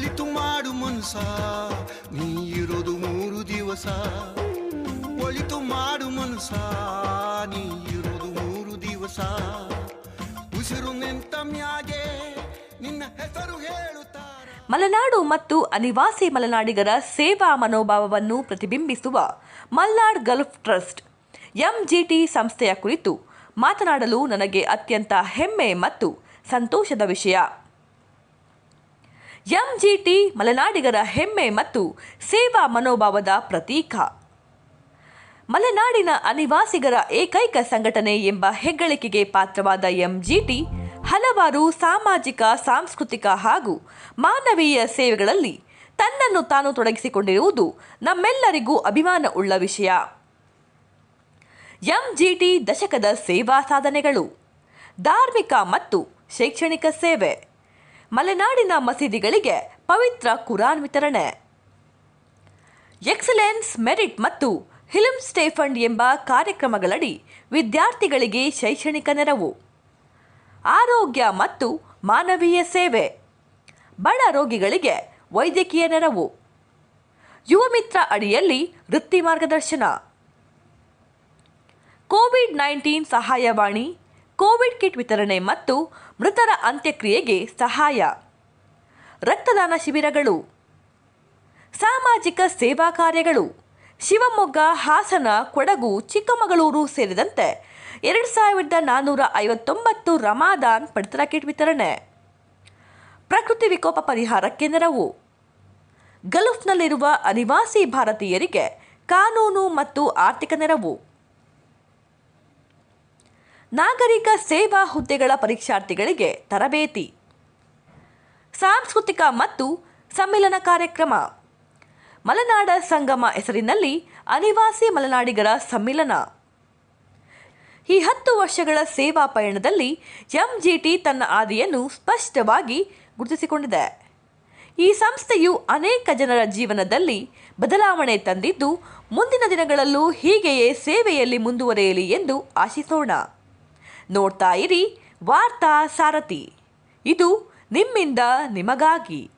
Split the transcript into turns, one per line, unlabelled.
ಒಲಿತು ಮಾಡು ಮನ್ಸ ನೀ ಇರೋದು ಮೂರು ದಿವಸ. ಒಲಿತು ಮಾಡು ಮನ್ಸ ನೀ ಇರೋದು ಮೂರು ದಿವಸ. ಉಸಿರು ನಿಂತ ಮ್ಯಾಗೆ ನಿನ್ನ ಹೆಸರು ಹೇಳುತ್ತಾ
ಮಲೆನಾಡು ಮತ್ತು ಅನಿವಾಸಿ ಮಲೆನಾಡಿಗರ ಸೇವಾ ಮನೋಭಾವವನ್ನು ಪ್ರತಿಬಿಂಬಿಸುವ ಮಲ್ನಾಡ್ ಗಲ್ಫ್ ಟ್ರಸ್ಟ್, ಎಂಜಿಟಿ ಸಂಸ್ಥೆಯ ಕುರಿತು ಮಾತನಾಡಲು ನನಗೆ ಅತ್ಯಂತ ಹೆಮ್ಮೆ ಮತ್ತು ಸಂತೋಷದ ವಿಷಯ. ಎಂಜಿಟಿ ಮಲೆನಾಡಿಗರ ಹೆಮ್ಮೆ ಮತ್ತು ಸೇವಾ ಮನೋಭಾವದ ಪ್ರತೀಕ. ಮಲೆನಾಡಿನ ಅನಿವಾಸಿಗರ ಏಕೈಕ ಸಂಘಟನೆ ಎಂಬ ಹೆಗ್ಗಳಿಕೆಗೆ ಪಾತ್ರವಾದ ಎಂಜಿಟಿ ಹಲವಾರು ಸಾಮಾಜಿಕ, ಸಾಂಸ್ಕೃತಿಕ ಹಾಗೂ ಮಾನವೀಯ ಸೇವೆಗಳಲ್ಲಿ ತನ್ನನ್ನು ತಾನು ತೊಡಗಿಸಿಕೊಂಡಿರುವುದು ನಮ್ಮೆಲ್ಲರಿಗೂ ಅಭಿಮಾನ ಉಳ್ಳ ವಿಷಯ. ಎಂಜಿಟಿ ದಶಕದ ಸೇವಾ ಸಾಧನೆಗಳು, ಧಾರ್ಮಿಕ ಮತ್ತು ಶೈಕ್ಷಣಿಕ ಸೇವೆ. ಮಲೆನಾಡಿನ ಮಸೀದಿಗಳಿಗೆ ಪವಿತ್ರ ಕುರಾನ್ ವಿತರಣೆ. ಎಕ್ಸಲೆನ್ಸ್, ಮೆರಿಟ್ ಮತ್ತು ಹಿಲಮ್ ಸ್ಟೇಫಂಡ್ ಎಂಬ ಕಾರ್ಯಕ್ರಮಗಳಡಿ ವಿದ್ಯಾರ್ಥಿಗಳಿಗೆ ಶೈಕ್ಷಣಿಕ ನೆರವು. ಆರೋಗ್ಯ ಮತ್ತು ಮಾನವೀಯ ಸೇವೆ. ಬಡ ರೋಗಿಗಳಿಗೆ ವೈದ್ಯಕೀಯ ನೆರವು. ಯುವ ಮಿತ್ರ ಅಡಿಯಲ್ಲಿ ವೃತ್ತಿ ಮಾರ್ಗದರ್ಶನ. ಕೋವಿಡ್ ನೈನ್ಟೀನ್ ಸಹಾಯವಾಣಿ ಕೋವಿಡ್ ಕಿಟ್ ವಿತರಣೆ ಮತ್ತು ಮೃತರ ಅಂತ್ಯಕ್ರಿಯೆಗೆ ಸಹಾಯ. ರಕ್ತದಾನ ಶಿಬಿರಗಳು. ಸಾಮಾಜಿಕ ಸೇವಾ ಕಾರ್ಯಗಳು. ಶಿವಮೊಗ್ಗ, ಹಾಸನ, ಕೊಡಗು, ಚಿಕ್ಕಮಗಳೂರು ಸೇರಿದಂತೆ ಎರಡು ಸಾವಿರದ ನಾನ್ನೂರ ಐವತ್ತೊಂಬತ್ತು ರಮಾದಾನ್ ಪಡಿತರ ಕಿಟ್ ವಿತರಣೆ. ಪ್ರಕೃತಿ ವಿಕೋಪ ಪರಿಹಾರಕ್ಕೆ ನೆರವು ಗಲ್ಫ್ನಲ್ಲಿರುವ ಅನಿವಾಸಿ ಭಾರತೀಯರಿಗೆ ಕಾನೂನು ಮತ್ತು ಆರ್ಥಿಕ ನೆರವು. ನಾಗರಿಕ ಸೇವಾ ಹುದ್ದೆಗಳ ಪರೀಕ್ಷಾರ್ಥಿಗಳಿಗೆ ತರಬೇತಿ. ಸಾಂಸ್ಕೃತಿಕ ಮತ್ತು ಸಮ್ಮಿಲನ ಕಾರ್ಯಕ್ರಮ. ಮಲೆನಾಡ ಸಂಗಮ ಹೆಸರಿನಲ್ಲಿ ಅನಿವಾಸಿ ಮಲೆನಾಡಿಗರ ಸಮ್ಮಿಲನ. ಈ ಹತ್ತು ವರ್ಷಗಳ ಸೇವಾ ಪಯಣದಲ್ಲಿ ಎಂಜಿಟಿ ತನ್ನ ಆದಿಯನ್ನು ಸ್ಪಷ್ಟವಾಗಿ ಗುರುತಿಸಿಕೊಂಡಿದೆ. ಈ ಸಂಸ್ಥೆಯು ಅನೇಕ ಜನರ ಜೀವನದಲ್ಲಿ ಬದಲಾವಣೆ ತಂದಿದ್ದು, ಮುಂದಿನ ದಿನಗಳಲ್ಲೂ ಹೀಗೆಯೇ ಸೇವೆಯಲ್ಲಿ ಮುಂದುವರೆಯಲಿ ಎಂದು ಆಶಿಸೋಣ. ನೋಡ್ತಾ ಇರಿ. ವಾರ್ತಾ ಸಾರಥಿ. ಇದು ನಿಮ್ಮಿಂದ ನಿಮಗಾಗಿ.